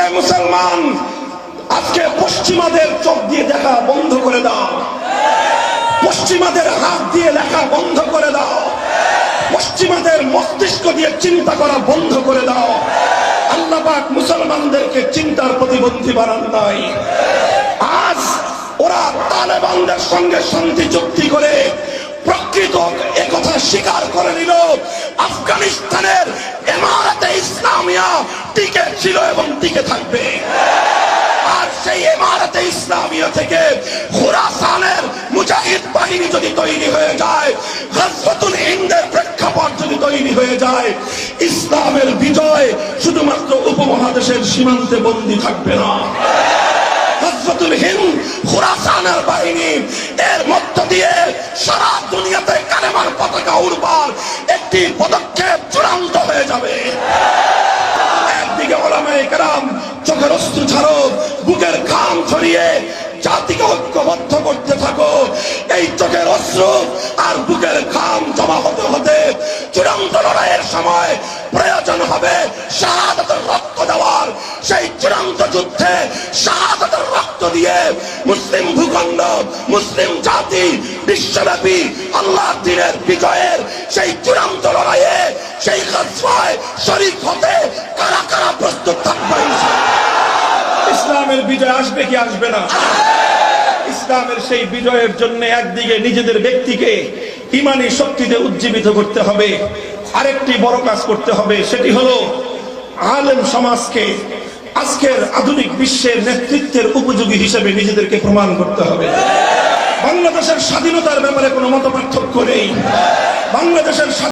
হে মুসলমান। আজকে পশ্চিমাদের চোখ দিয়ে দেখা বন্ধ করে দাও। পশ্চিমাদের হাত দিয়ে লেখা বন্ধ করে দাও। পশ্চিমাদের মস্তিষ্ক দিয়ে চিন্তা করা বন্ধ করে দাও। আল্লাহ পাক মুসলমানদেরকে চিন্তার প্রতিবন্ধী বানান নাই। আজ ওরা তালেবানদের সঙ্গে শান্তি চুক্তি করে প্রকৃত একথা স্বীকার করে নিল। আফগানিস্তানের এমারাতে ইসলামিয়া টিকে ছিল এবং টিকে থাকবে। আর সেই ইমারতে ইসলামিয়া থেকে খুরাসানের মুজাহিদ বাহিনী যদি তৈরি হয়ে যায়, গজওয়াতুল হিন্দের প্রেক্ষাপট যদি তৈরি হয়ে যায়, ইসলামের বিজয় শুধুমাত্র উপমহাদেশের সীমান্তে বন্দী থাকবে না। গজওয়াতুল হিন্দ খুরাসানের বাহিনী, এর মধ্য দিয়ে সারা দুনিয়াতে কালেমার পতাকা উড়বার একটি পদক্ষেপ ঘাম জাতিকে ঐক্যবদ্ধ করতে থাকো। এই চোখের অস্ত্র আর বুকের ঘাম জমা হতে হতে চূড়ান্ত লড়াইয়ের সময় প্রয়োজন হবে শাহাদাতের রক্ত দেওয়ার। সেই চূড়ান্ত যুদ্ধে শাহাদাতের রক্ত দিয়ে মুসলিম ভূখণ্ড, মুসলিম জাতি বিশ্বব্যাপী আল্লাহ দিনের বিজয়ের সেই চূড়ান্ত লড়াইয়ে সেই গজওয়ায় শরীক হতে কারা কারা প্রস্তুত থাকবে ইসলামের বিজয় আসবে কি আসবে না? ইসলামের সেই বিজয়ের জন্য একদিকে নিজেদের ব্যক্তিকে ইমানি শক্তিতে উজ্জীবিত করতে হবে, আরেকটি বড় কাজ করতে হবে, সেটি হলো আলেম সমাজকে আজকের আধুনিক বিশ্বের নেতৃত্বের উপযোগী হিসেবে নিজেদেরকে প্রমাণ করতে হবে। বাংলাদেশের স্বাধীনতার ব্যাপারে কোনো মত পার্থক্য নেই। বাংলাদেশের